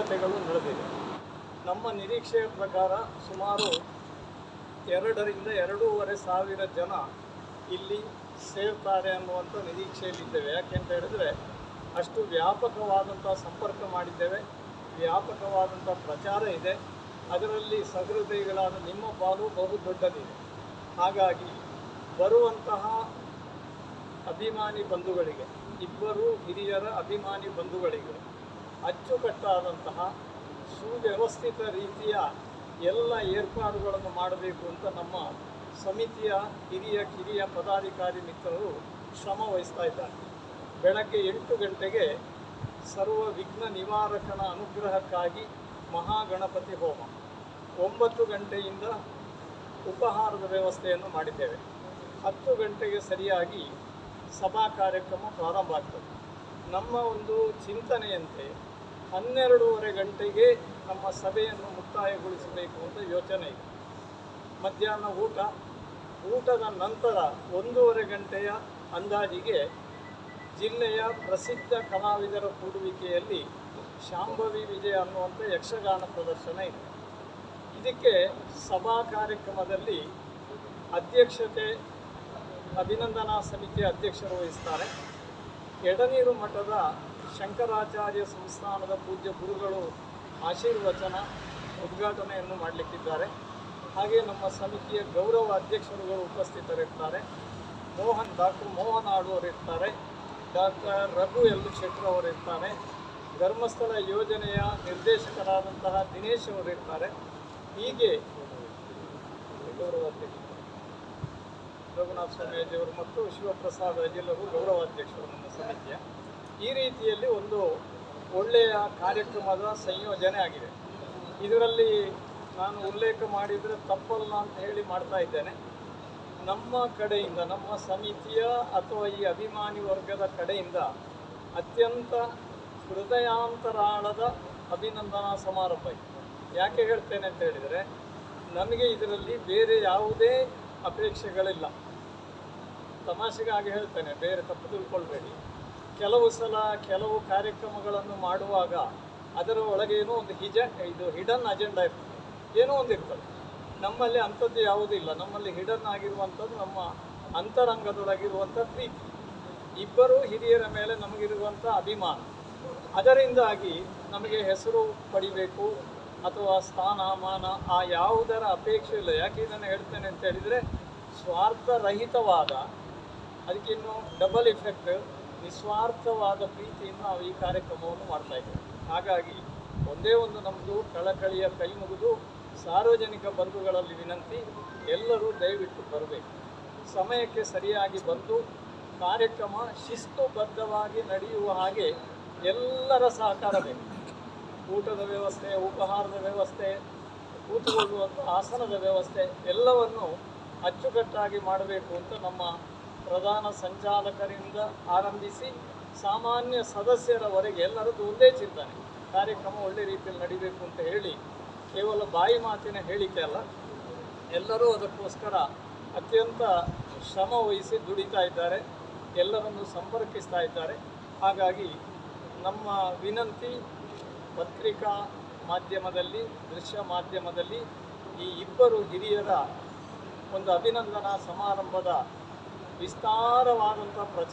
ಸಿದ್ಧತೆಗಳು ನಡೆದಿದೆ ನಮ್ಮ ನಿರೀಕ್ಷೆಯ ಪ್ರಕಾರ ಸುಮಾರು ಎರಡರಿಂದ ಎರಡೂವರೆ ಸಾವಿರ ಜನ ಇಲ್ಲಿ ಸೇರ್ತಾರೆ ಅನ್ನುವಂಥ ನಿರೀಕ್ಷೆಯಲ್ಲಿದ್ದೇವೆ. ಯಾಕೆಂತ ಹೇಳಿದರೆ ಅಷ್ಟು ವ್ಯಾಪಕವಾದಂಥ ಸಂಪರ್ಕ ಮಾಡಿದ್ದೇವೆ. ವ್ಯಾಪಕವಾದಂಥ ಪ್ರಚಾರ ಇದೆ. ಅದರಲ್ಲಿ ಸಹೃದಯಿಗಳಾದ ನಿಮ್ಮ ಪಾಲು ಬಹು ದೊಡ್ಡದಿದೆ. ಹಾಗಾಗಿ ಬರುವಂತಹ ಅಭಿಮಾನಿ ಬಂಧುಗಳಿಗೆ, ಇಬ್ಬರು ಹಿರಿಯರ ಅಭಿಮಾನಿ ಬಂಧುಗಳಿಗೆ ಅಚ್ಚುಕಟ್ಟಾದಂತಹ ಸುವ್ಯವಸ್ಥಿತ ರೀತಿಯ ಎಲ್ಲ ಏರ್ಪಾಡುಗಳನ್ನು ಮಾಡಬೇಕು ಅಂತ ನಮ್ಮ ಸಮಿತಿಯ ಹಿರಿಯ ಕಿರಿಯ ಪದಾಧಿಕಾರಿ ಮಿತ್ರರು ಶ್ರಮ ವಹಿಸ್ತಾ ಇದ್ದಾರೆ. ಬೆಳಗ್ಗೆ ಎಂಟು ಗಂಟೆಗೆ ಸರ್ವ ವಿಘ್ನ ನಿವಾರಕನ ಅನುಗ್ರಹಕ್ಕಾಗಿ ಮಹಾಗಣಪತಿ ಹೋಮ. ಒಂಬತ್ತು ಗಂಟೆಯಿಂದ ಉಪಹಾರದ ವ್ಯವಸ್ಥೆಯನ್ನು ಮಾಡಿದ್ದೇವೆ. ಹತ್ತು ಗಂಟೆಗೆ ಸರಿಯಾಗಿ ಸಭಾ ಕಾರ್ಯಕ್ರಮ ಪ್ರಾರಂಭ ಆಗ್ತದೆ. ನಮ್ಮ ಒಂದು ಚಿಂತನೆಯಂತೆ ಹನ್ನೆರಡೂವರೆ ಗಂಟೆಗೆ ನಮ್ಮ ಸಭೆಯನ್ನು ಮುಕ್ತಾಯಗೊಳಿಸಬೇಕು ಅಂತ ಯೋಚನೆ ಇದೆ. ಮಧ್ಯಾಹ್ನ ಊಟ, ಊಟದ ನಂತರ ಒಂದೂವರೆ ಗಂಟೆಯ ಅಂದಾಜಿಗೆ ಜಿಲ್ಲೆಯ ಪ್ರಸಿದ್ಧ ಕಲಾವಿದರ ಕೂಡುವಿಕೆಯಲ್ಲಿ ಶಾಂಭವಿ ವಿಜಯ ಅನ್ನುವಂಥ ಯಕ್ಷಗಾನ ಪ್ರದರ್ಶನ ಇದೆ. ಇದಕ್ಕೆ ಸಭಾ ಕಾರ್ಯಕ್ರಮದಲ್ಲಿ ಅಧ್ಯಕ್ಷತೆ, ಅಭಿನಂದನಾ ಸಮಿತಿಯ ಅಧ್ಯಕ್ಷರು ವಹಿಸ್ತಾರೆ. ಎಡನೀರು ಮಠದ ಶಂಕರಾಚಾರ್ಯ ಸಂಸ್ಥಾನದ ಪೂಜ್ಯ ಗುರುಗಳು ಆಶೀರ್ವಚನ, ಉದ್ಘಾಟನೆಯನ್ನು ಮಾಡಲಿಕ್ಕಿದ್ದಾರೆ. ಹಾಗೆ ನಮ್ಮ ಸಮಿತಿಯ ಗೌರವ ಅಧ್ಯಕ್ಷರುಗಳು ಉಪಸ್ಥಿತರಿರ್ತಾರೆ. ಮೋಹನ್ ಡಾಕ್ಟರ್ ಮೋಹನ್ ಇರ್ತಾರೆ ಡಾಕ್ಟರ್ ರಘು ಎಲ್ ಶೆಟ್ಟರ್ ಅವರಿರ್ತಾರೆ. ಧರ್ಮಸ್ಥಳ ಯೋಜನೆಯ ನಿರ್ದೇಶಕರಾದಂತಹ ದಿನೇಶ್ ಅವರಿರ್ತಾರೆ. ಹೀಗೆ ಗೌರವ ಅಧ್ಯಕ್ಷರು ರಘುನಾಥ ಸ್ವಾಮೀಜಿಯವರು ಮತ್ತು ಶಿವಪ್ರಸಾದ್ ಅಜಿಲರು ಗೌರವಾಧ್ಯಕ್ಷರು ನಮ್ಮ ಸಮಿತಿಯ. ಈ ರೀತಿಯಲ್ಲಿ ಒಂದು ಒಳ್ಳೆಯ ಕಾರ್ಯಕ್ರಮದ ಸಂಯೋಜನೆ ಆಗಿದೆ. ಇದರಲ್ಲಿ ನಾನು ಉಲ್ಲೇಖ ಮಾಡಿದರೆ ತಪ್ಪಲ್ಲ ಅಂತ ಹೇಳಿ ಮಾಡ್ತಾ ಇದ್ದೇನೆ. ನಮ್ಮ ಕಡೆಯಿಂದ, ನಮ್ಮ ಸಮಿತಿಯ ಅಥವಾ ಈ ಅಭಿಮಾನಿ ವರ್ಗದ ಕಡೆಯಿಂದ ಅತ್ಯಂತ ಹೃದಯಾಂತರಾಳದ ಅಭಿನಂದನಾ ಸಮಾರಂಭ ಯಾಕೆ ಹೇಳ್ತೇನೆ ಅಂತ ಹೇಳಿದರೆ ನನಗೆ ಇದರಲ್ಲಿ ಬೇರೆ ಯಾವುದೇ ಅಪೇಕ್ಷೆಗಳಿಲ್ಲ. ತಮಾಷೆಗಾಗಿ ಹೇಳ್ತೇನೆ, ಬೇರೆ ತಪ್ಪು ತಿಳ್ಕೊಳ್ಬೇಡಿ. ಕೆಲವು ಸಲ ಕೆಲವು ಕಾರ್ಯಕ್ರಮಗಳನ್ನು ಮಾಡುವಾಗ ಅದರ ಒಳಗೆ ಏನೋ ಒಂದು ಹಿಜ, ಇದು ಹಿಡನ್ ಅಜೆಂಡಾ ಇರ್ತದೆ. ಏನೋ ಒಂದು ಇರ್ತದೆ. ನಮ್ಮಲ್ಲಿ ಅಂಥದ್ದು ಯಾವುದೂ ಇಲ್ಲ. ನಮ್ಮಲ್ಲಿ ಹಿಡನ್ ಆಗಿರುವಂಥದ್ದು ನಮ್ಮ ಅಂತರಂಗದೊಳಗಿರುವಂಥ ಪ್ರೀತಿ ಇಬ್ಬರು ಹಿರಿಯರ ಮೇಲೆ ನಮಗಿರುವಂಥ ಅಭಿಮಾನ. ಅದರಿಂದಾಗಿ ನಮಗೆ ಹೆಸರು ಪಡಿಬೇಕು ಅಥವಾ ಸ್ಥಾನಮಾನ ಆ ಯಾವುದರ ಅಪೇಕ್ಷೆ ಇಲ್ಲ. ಯಾಕೆ ಇದನ್ನು ಹೇಳ್ತೇನೆ ಅಂತ ಹೇಳಿದರೆ ಸ್ವಾರ್ಥರಹಿತವಾದ ಅದಕ್ಕಿನ್ನೂ ಡಬಲ್ ಇಫೆಕ್ಟ್ ನಿಸ್ವಾರ್ಥವಾದ ಪ್ರೀತಿಯಿಂದ ನಾವು ಈ ಕಾರ್ಯಕ್ರಮವನ್ನು ಮಾಡ್ತಾ ಇದ್ದೇವೆ. ಹಾಗಾಗಿ ಒಂದೇ ಒಂದು ನಮ್ಮದು ಕಳಕಳಿಯ ಕೈ ಮುಗಿದು ಸಾರ್ವಜನಿಕ ಬಂಧುಗಳಲ್ಲಿ ವಿನಂತಿ, ಎಲ್ಲರೂ ದಯವಿಟ್ಟು ಬರಬೇಕು. ಸಮಯಕ್ಕೆ ಸರಿಯಾಗಿ ಬಂದು ಕಾರ್ಯಕ್ರಮ ಶಿಸ್ತುಬದ್ಧವಾಗಿ ನಡೆಯುವ ಹಾಗೆ ಎಲ್ಲರ ಸಹಕಾರ ಬೇಕು. ಊಟದ ವ್ಯವಸ್ಥೆ, ಉಪಹಾರದ ವ್ಯವಸ್ಥೆ ಕೂತುಕೊಳ್ಳುವಂಥ ಆಸನದ ವ್ಯವಸ್ಥೆ ಎಲ್ಲವನ್ನು ಅಚ್ಚುಕಟ್ಟಾಗಿ ಮಾಡಬೇಕು ಅಂತ ನಮ್ಮ ಪ್ರಧಾನ ಸಂಚಾಲಕರಿಂದ ಆರಂಭಿಸಿ ಸಾಮಾನ್ಯ ಸದಸ್ಯರವರೆಗೆ ಎಲ್ಲರದ್ದು ಒಂದೇ ಚಿಂತನೆ. ಕಾರ್ಯಕ್ರಮ ಒಳ್ಳೆ ರೀತಿಯಲ್ಲಿ ನಡಿಬೇಕು ಅಂತ ಹೇಳಿ, ಕೇವಲ ಬಾಯಿ ಮಾತಿನ ಹೇಳಿಕೆ ಅಲ್ಲ, ಎಲ್ಲರೂ ಅದಕ್ಕೋಸ್ಕರ ಅತ್ಯಂತ ಶ್ರಮ ವಹಿಸಿ ದುಡಿತಾ ಇದ್ದಾರೆ, ಎಲ್ಲರನ್ನು ಸಂಪರ್ಕಿಸ್ತಾ ಇದ್ದಾರೆ. ಹಾಗಾಗಿ ನಮ್ಮ ವಿನಂತಿ, ಪತ್ರಿಕಾ ಮಾಧ್ಯಮದಲ್ಲಿ, ದೃಶ್ಯ ಮಾಧ್ಯಮದಲ್ಲಿ ಈ ಇಬ್ಬರು ಹಿರಿಯರ ಒಂದು ಅಭಿನಂದನಾ ಸಮಾರಂಭದ ವಿಸ್ತಾರವಾದಂಥ ಪ್ರಚಾರ